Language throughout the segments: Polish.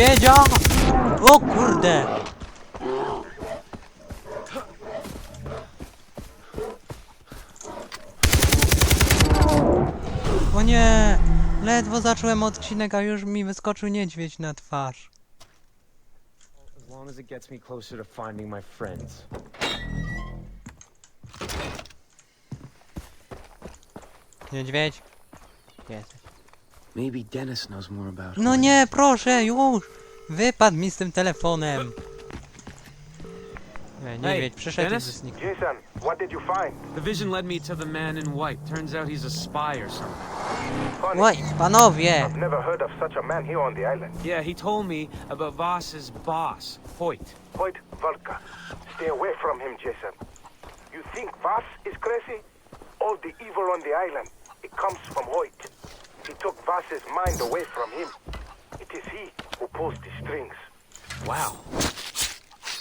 niedźwiedzia! O kurde! O nie! Ledwo zacząłem odcinek, a już mi wyskoczył niedźwiedź na twarz. As long as it gets me closer to finding my friends. Niedźwiedź? Jest. Maybe Dennis knows more about No nie, proszę, już! Wypadł mi z tym telefonem. Nie, niedźwiedź, przyszedł i Dennis? znikł. Jason, what did you find? The vision led me to the man in white. Turns out he's a spy or something. Funny, Oj, panowie! I've never heard of such a man here on the island. Yeah, he told me about Voss's boss, Hoyt. Hoyt Volka. Stay away from him, Jason. You think Voss is crazy? All the evil on the island, it comes from Hoyt. He took Voss's mind away from him. It is he who pulls the strings. Wow.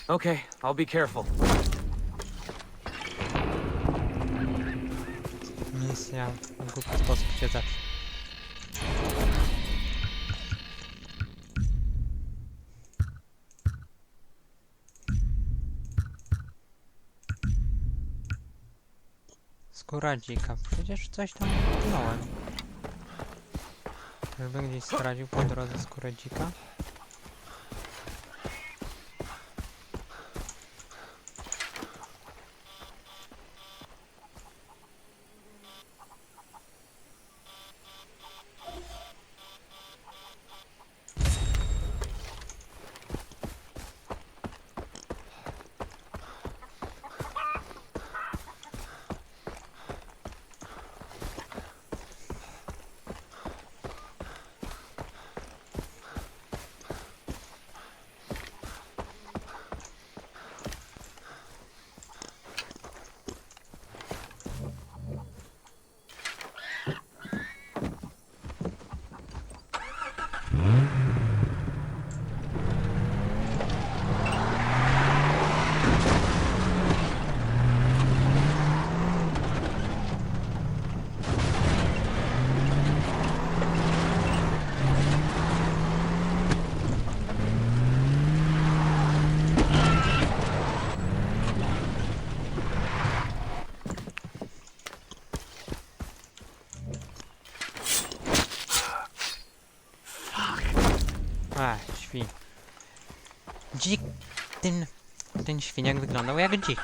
Okay, I'll be careful. Misja w głupi sposób się zacznie. Skóra dzika. Przecież coś tam tknąłem. Żeby gdzieś stracił po drodze skórę dzika. A, świn. Dzik. Ten, ten świniak wyglądał jak dzik.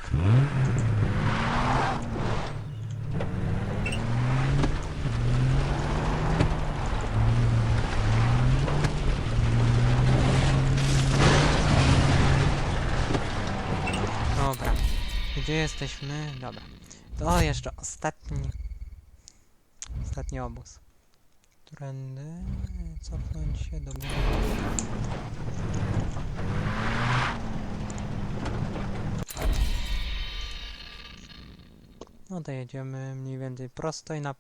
Dobra. Gdzie jesteśmy? Dobra. To jeszcze ostatni. Ostatni obóz. Trendy. Cofnąć się do góry. No to jedziemy mniej więcej prosto i na...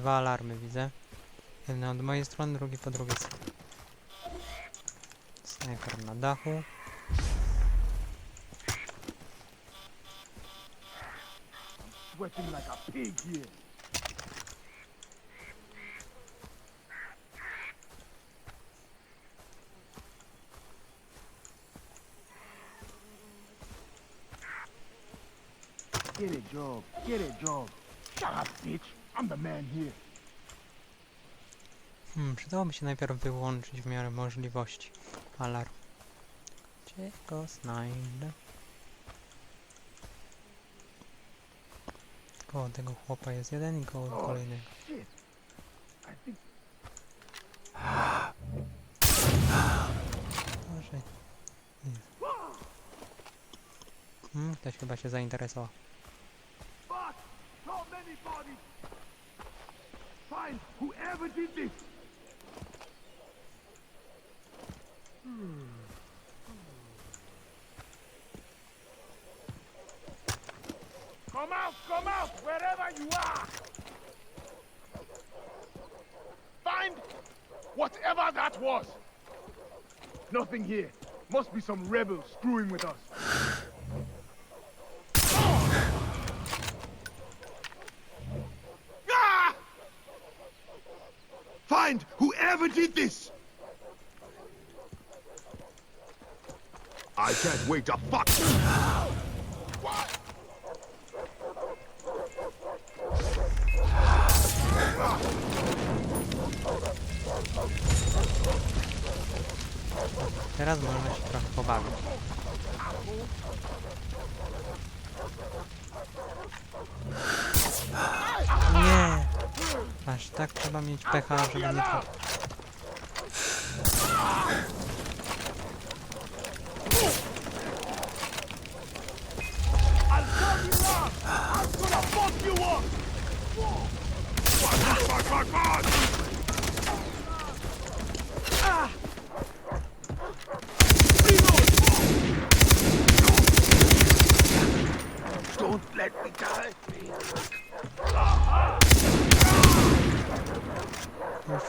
dwa alarmy, widzę. Jeden od mojej strony, drugi po drugiej stronie. Snajper na dachu. Get a job. Get a job. Shut up, bitch. I'm the man here. Hmm, przydałoby się najpierw wyłączyć w miarę możliwości alarm. Gdzie go znajdę? Koło tego chłopa jest jeden i koło kolejnego. Shit. I think Może... Nie. Hmm, ktoś chyba się zainteresował. Find whoever did this! Hmm. Come out! Come out! Wherever you are! Find whatever that was! Nothing here. Must be some rebels screwing with us. Find whoever did this! I can't wait to fuck. What? Teraz można się trochę pobawić. Aż tak trzeba mieć pecha, żeby nie tra-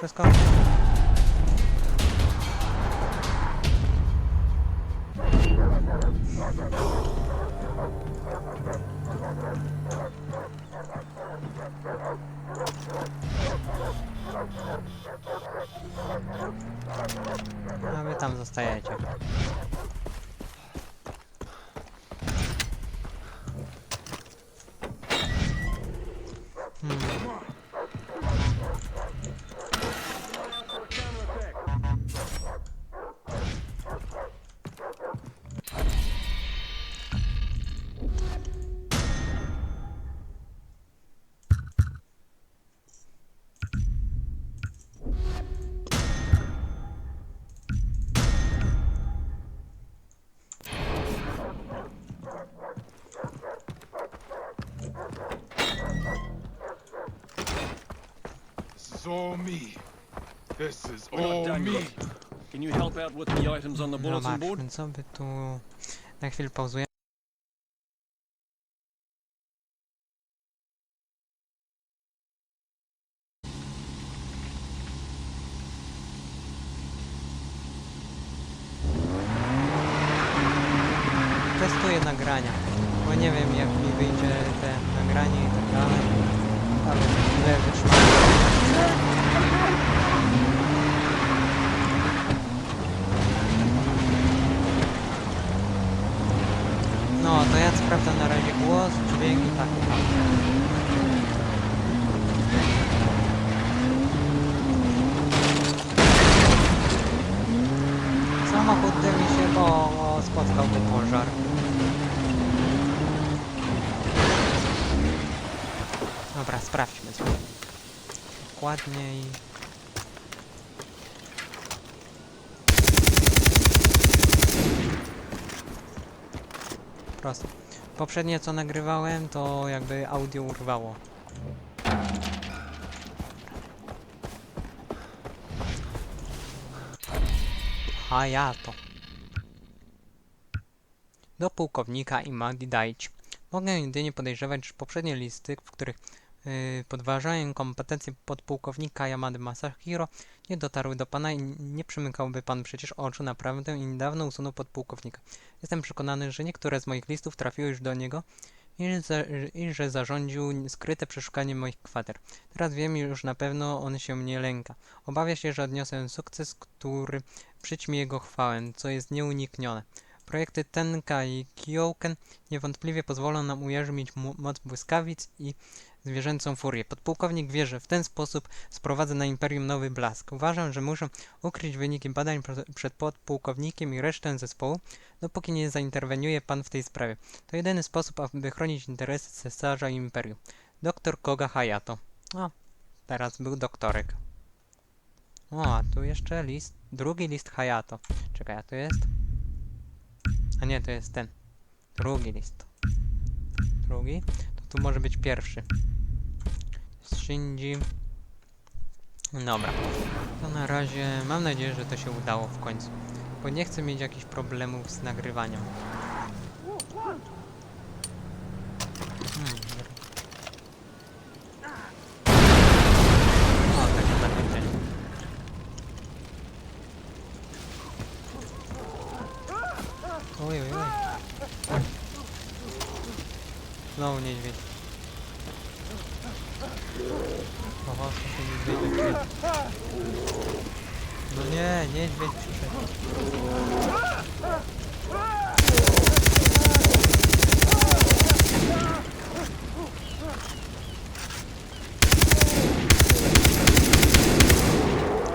Już wszystko? All me. This is We're not all done me. yet. Can you help out with the items on the bulletin board? Tu... Na chwilę pauzujemy. Testuję nagrania, bo nie wiem jak mi wyjdzie te nagranie i tak dalej. Ale ile wytrzymam. No, to ja sprawdzam na razie głos, dźwięk i tak. i tak. Samochód dymi się, bo o, spotkał go pożar. Dobra, sprawdźmy sobie. Dokładniej. Prosto. Poprzednie co nagrywałem, to jakby audio urwało. A ja to. Do pułkownika i Madi Dajć. Mogę jedynie podejrzewać, że poprzednie listy, w których podważają kompetencje podpułkownika Yamady Masahiro, nie dotarły do pana i nie przymykałby pan przecież oczu na prawdę i niedawno usunął podpułkownika. Jestem przekonany, że niektóre z moich listów trafiły już do niego i, za, i że zarządził skryte przeszukanie moich kwater. Teraz wiem już na pewno, on się mnie lęka. Obawia się, że odniosę sukces, który przyćmi jego chwałę, co jest nieuniknione. Projekty Tenka i Kyoken niewątpliwie pozwolą nam ujarzmić moc błyskawic i zwierzęcą furię. Podpułkownik wie, że w ten sposób sprowadzę na Imperium nowy blask. Uważam, że muszę ukryć wyniki badań przed podpułkownikiem i resztę zespołu, dopóki nie zainterweniuje pan w tej sprawie. To jedyny sposób, aby chronić interesy cesarza i Imperium. Doktor Koga Hayato. O, teraz był doktorek. O, a tu jeszcze list, drugi list Hayato. Czekaj, a tu jest? A nie, to jest ten. Drugi list. Drugi? Tu może być pierwszy. Shinji. Dobra. To na razie mam nadzieję, że to się udało w końcu. Bo nie chcę mieć jakichś problemów z nagrywaniem. Hmm. O, takie. Oj, oj, oj. Znowu niedźwiedź. Oho, co się niedźwiedzie dzieje? No nie, niedźwiedź przyszedł.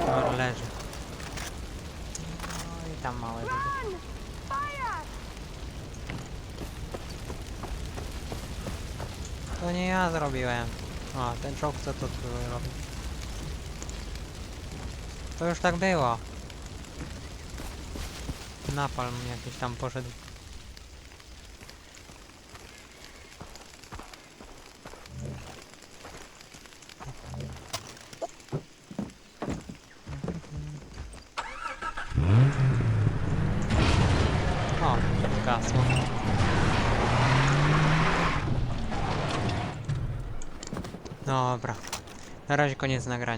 No, leży. No i tam małe widzę. To nie ja zrobiłem. O, ten czołg co to tu robi? To już tak było. Napalm jakiś tam poszedł. O, gasło. Dobra. Na razie koniec nagrania.